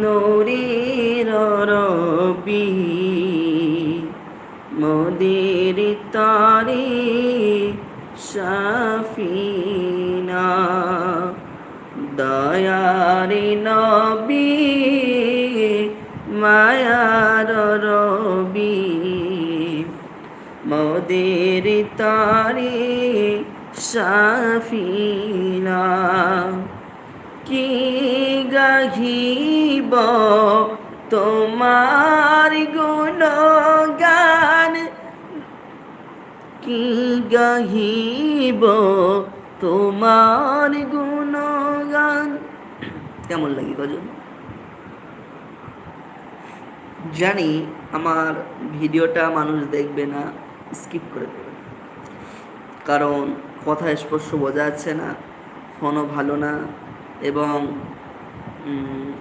নূরের রবি মোদের তারে সাফিনা দয়ারে নবী মায়ার রবি মোদের তারে সাফিনা। কি গাহিব, তোমার গুণগান কি গাহিব, তোমার গুণগান। কেমন লাগে গজল? জানি আমার ভিডিওটা মানুষ দেখবে না, স্কিপ করে দেবে। কারণ কথা স্পর্শ বোঝা যাচ্ছে না, ফোনও ভালো না, এবং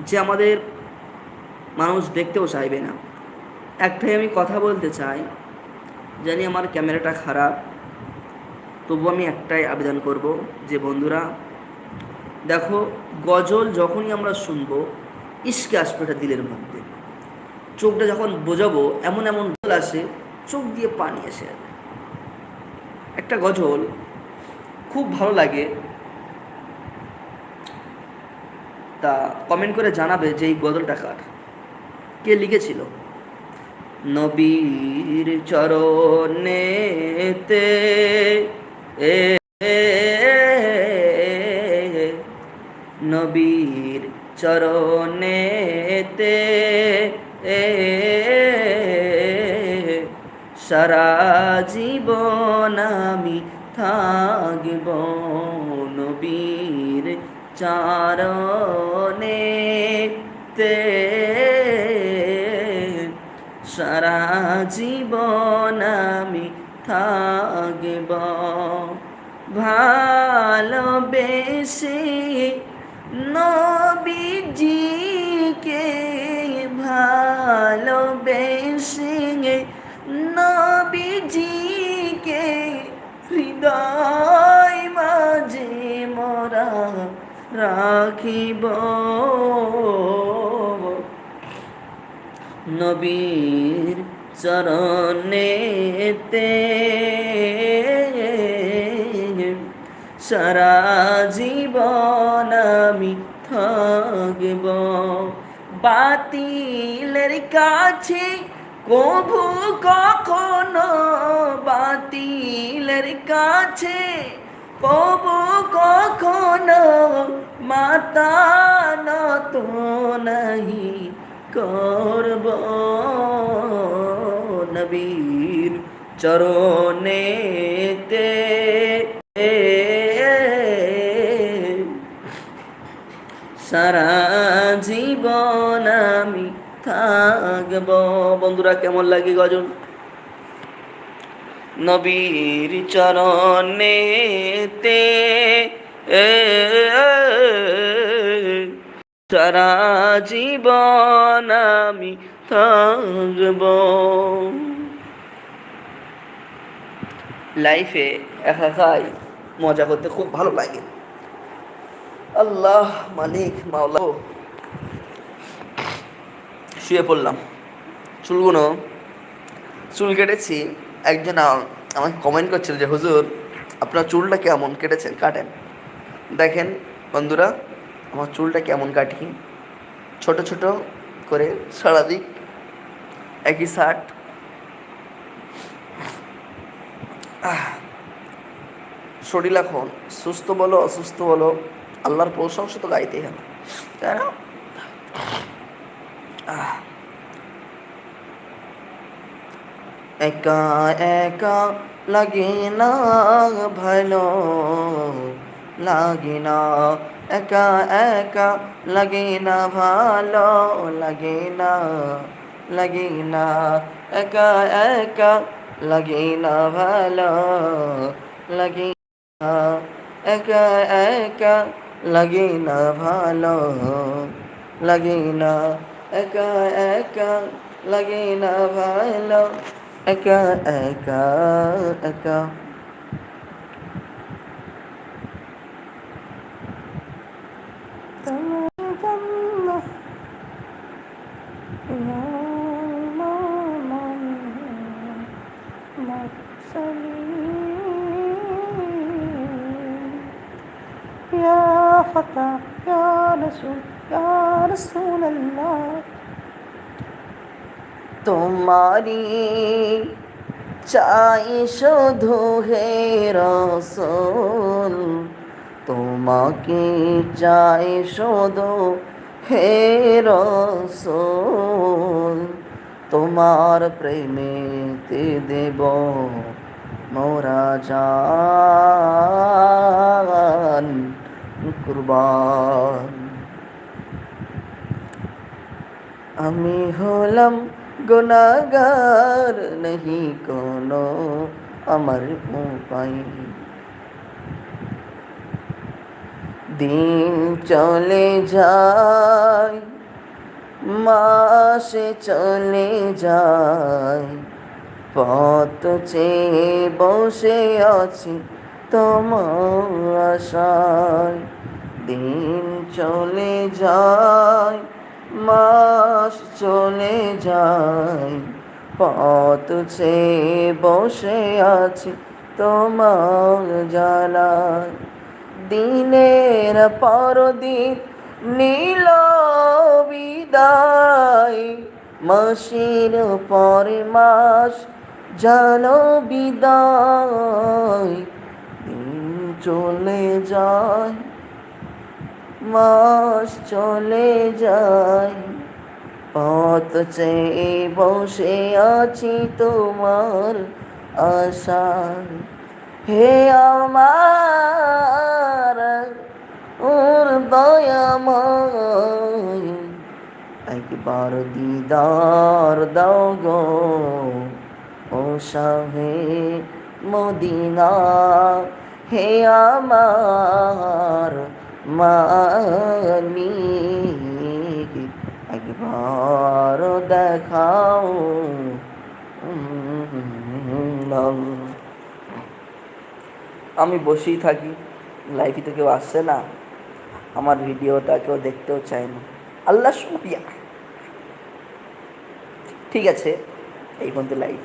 যে আমাদের মানুষ দেখতেও চাইবে না। একটাই আমি কথা বলতে চাই, জানি আমার ক্যামেরাটা খারাপ, তবু আমি একটাই আবেদন করব যে বন্ধুরা, দেখো গজল যখনই আমরা শুনব ইস্কে আসবে এটা দিলের মধ্যে। চোখটা যখন বোঝাবো, এমন এমন গজল আসে, চোখ দিয়ে পানি এসে একটা গজল খুব ভালো লাগে তা কমেন্ট করে জানাবে যে এই গজলটা কার? কে লিখেছিল? নবীর চরণেতে এ নবীর চরণেতে এ সারা জীবন আমি থাকব নবীর চারণেতে সারা জীবন আমি থাকব। ভালোবেসে নবীজিকে ভালোবেসে নবীজিকে হৃদয় মাঝে মোরা রাখিব। নবীর চরণেতে সারা জীবন আমি থাকব। বাতিলের কাছে কভু কখনো, বাতিলের কাছে কবু কখনো মাতা নত নাহি করব নবীর চরণেতে সারা জীবন আমি থাকব। বন্ধুরা কেমন লাগে গজন নবীর চরণেতে এ সারা জীবন আমি থাকব। লাইফে একা একাই মজা করতে খুব ভালো লাগে। আল্লাহ মালিক, মাওলা। শুয়ে পড়লাম। চুলগুলো, চুল কেটেছি। একজন আমাকে কমেন্ট করছিল যে, হুজুর, আপনার চুলটা কেমন? কেটেছেন? কাটেন। দেখেন, বন্ধুরা আমার চুলটা কেমন কাটি? ছোট ছোট করে সারাদিক একই শার্ট। শরীর এখন সুস্থ বলো, অসুস্থ বলো, আল্লাহর প্রশংসা তো গাইতেই হবে। তাই না। একা একা লাগে না ভালো। লাগে না একা একা লাগে না ভালো লাগে না লাগে না একা একা লাগে না ভালো লাগে একা একা লাগে না ভালো লাগে না একা একা লাগে না ভালো, একা একা একা يا إمام المرسلين يا فتى يا رسول يا رسول الله তোমারি চাই শুধু হে রসুল তোমাকে চাই শুধু হে রসুল, তোমার প্রেমেতে দেব মোরা জান, কুরবান। আমি হলাম গুনাগার নেই কোনো আমার উপায় দিন চলে যায়, মাসে চলে যায়। পথ চেয়ে বসে আছি তোমার আশায়। দিন চলে যায়, মাস চলে যায়। পথ চেয়ে বসে আছি তোমার জানায়। দিনের পর দিন নীল বিদায়। মাসের পরে মাস জানো বিদায়। দিন চলে যায়, মাস চলে যায়। পথ চেয়ে বসে আছি তোমার আশায়। হে আমার ওর দয়াময় একবার দিদার দাও গো ও শাহে মদিনা হে আমার মালিক একবার দেখাও উম, আমি বসেই থাকি। লাইফে তো কেউ আসছে না। আমার ভিডিওটা কেউ দেখতেও চায় না। আল্লাহ শুক্রিয়া। ঠিক আছে, এই পর্যন্ত লাইভ